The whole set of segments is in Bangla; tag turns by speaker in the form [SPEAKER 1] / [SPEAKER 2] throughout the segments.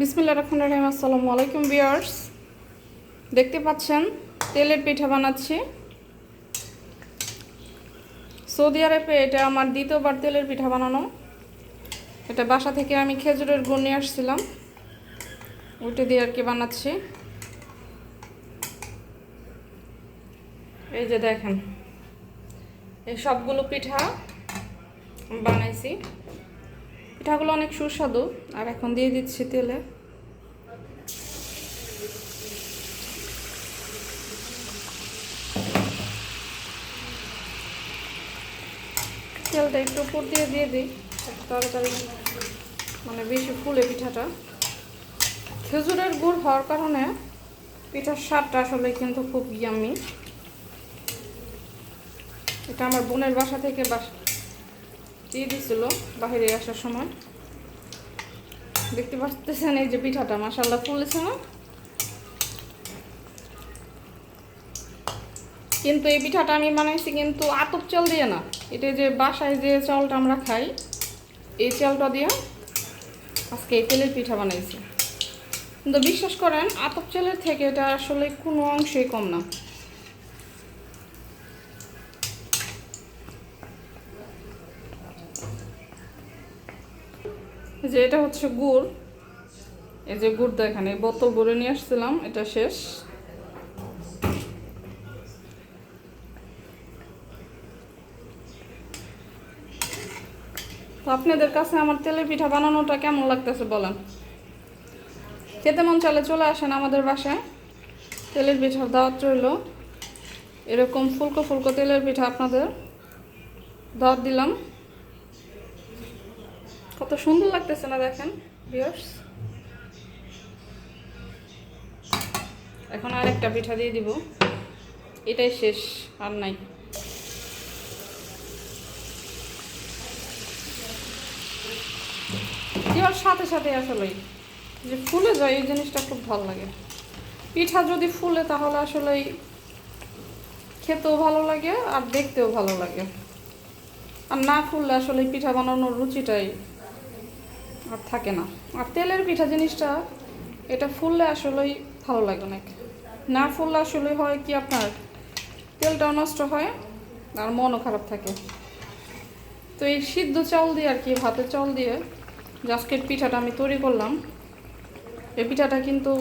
[SPEAKER 1] বিসমিল্লা রহমান রহিম, আসসালামু আলাইকুম বিয়ার্স দেখতে পাচ্ছেন, তেলের পিঠা বানাচ্ছি। সৌদি আরবে এটা আমার দ্বিতীয়বার তেলের পিঠা বানানো। এটা বাসা থেকে আমি খেজুরের গুড় নিয়ে আসছিলাম। ওইটা দিয়ে আর কি বানাচ্ছি। এই যে দেখেন, এই সবগুলো পিঠা বানাইছি। পিঠাগুলো অনেক সুস্বাদু। আর এখন দিয়ে দিচ্ছি তেলে। তেলটা একটু উপর দিয়ে দিয়ে দিই তাড়াতাড়ি মানে বেশি ফুলে পিঠাটা। খেজুরের গুড় হওয়ার কারণে পিঠার স্বাদটা আসলে কিন্তু খুব ইয়ামি এটা আমার বোনের বাসা থেকে বাসা দিয়ে দিছিল বাহিরে আসার সময়। দেখতে পাচ্ছেন এই যে পিঠাটা মাসাল্লাহ ফুলেছে না? কিন্তু এই পিঠাটা আমি বানাইছি কিন্তু আতপ চাল দিয়ে না। এটা যে বাসায় যে চালটা আমরা খাই, এই চালটা দিয়ে আজকে এই তেলের পিঠা বানাইছি। কিন্তু বিশ্বাস করেন, আতপ চালের থেকে এটা আসলে কোনো অংশেই কম না। যে এটা হচ্ছে গুড়। এই যে গুড় দেখেন এই বোতল ভরে নিয়ে আসছিলাম, এটা শেষ। তো আপনাদের কাছে আমার তেলের পিঠা বানানোটা কেমন লাগতেছে বলেন? খেতে মন চালে চলে আসেন আমাদের বাসায়। তেলের পিঠার দাওয়াত রইল। এরকম ফুলকো ফুলকো তেলের পিঠা আপনাদের দাওয়াত দিলাম। কত সুন্দর লাগতেছে না দেখেন ভিউয়ার্স এখন আরেকটা পিঠা দিয়ে দিব। এটাই শেষ, আর নাই। দেওয়ার সাথে সাথে আসলেই, যে ফুলে যায়, এই জিনিসটা খুব ভালো লাগে। পিঠা যদি ফুলে, তাহলে আসলেই খেতেও ভালো লাগে, আর দেখতেও ভালো লাগে। আর না ফুললে আসলে পিঠা বানানোর রুচিটাই আর থাকে না। আর তেলের পিঠা জিনিসটা, এটা ফুললে আসলেই ভালো লাগে অনেক। না ফুললে আসলে হয় কি আপনার, তেলটাও নষ্ট হয় আর মনও খারাপ থাকে। তো এই সিদ্ধ চাল দিয়ে আর কি ভাতের চাল দিয়ে আজকের পিঠাটা আমি তৈরি করলাম। এই পিঠাটা কিন্তু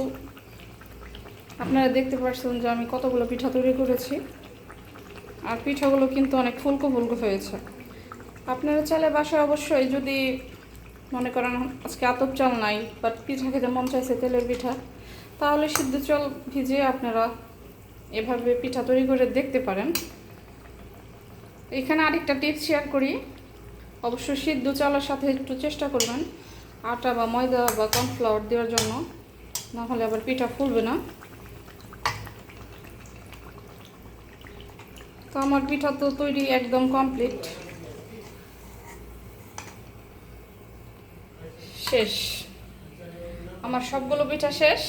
[SPEAKER 1] আপনারা দেখতে পাচ্ছেন যে আমি কতগুলো পিঠা তৈরি করেছি। আর পিঠাগুলো কিন্তু অনেক ফুলকো ফুলকো হয়েছে। আপনারা চাইলে বাসায় অবশ্যই যদি মনে করেন আজকে আতপ চাল নাই বাট পিঠা খেতে মন চাইছে, তেলের পিঠা। তাহলে সিদ্ধ চাল ভিজিয়ে আপনারা এভাবে পিঠা তৈরি করে দেখতে পারেন। এখানে আরেকটা টিপস শেয়ার করি। অবশ্যই সিদ্ধ চালের সাথে একটু চেষ্টা করবেন, আটা বা ময়দা বা কর্নফ্লাওয়ার দেওয়ার জন্য নাহলে আবার পিঠা ফুলবে না। তো আমার পিঠা তো তৈরি একদম কমপ্লিট শেষ। আমার সবগুলো পিঠা শেষ।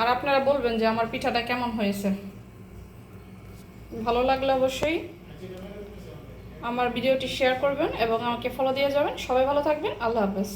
[SPEAKER 1] আর আপনারা বলবেন যে আমার পিঠাটা কেমন হয়েছে। ভালো লাগলে অবশ্যই আমার ভিডিওটি শেয়ার করবেন এবং আমাকে ফলো দিয়ে যাবেন। সবাই ভালো থাকবেন। আল্লাহ হাফেজ।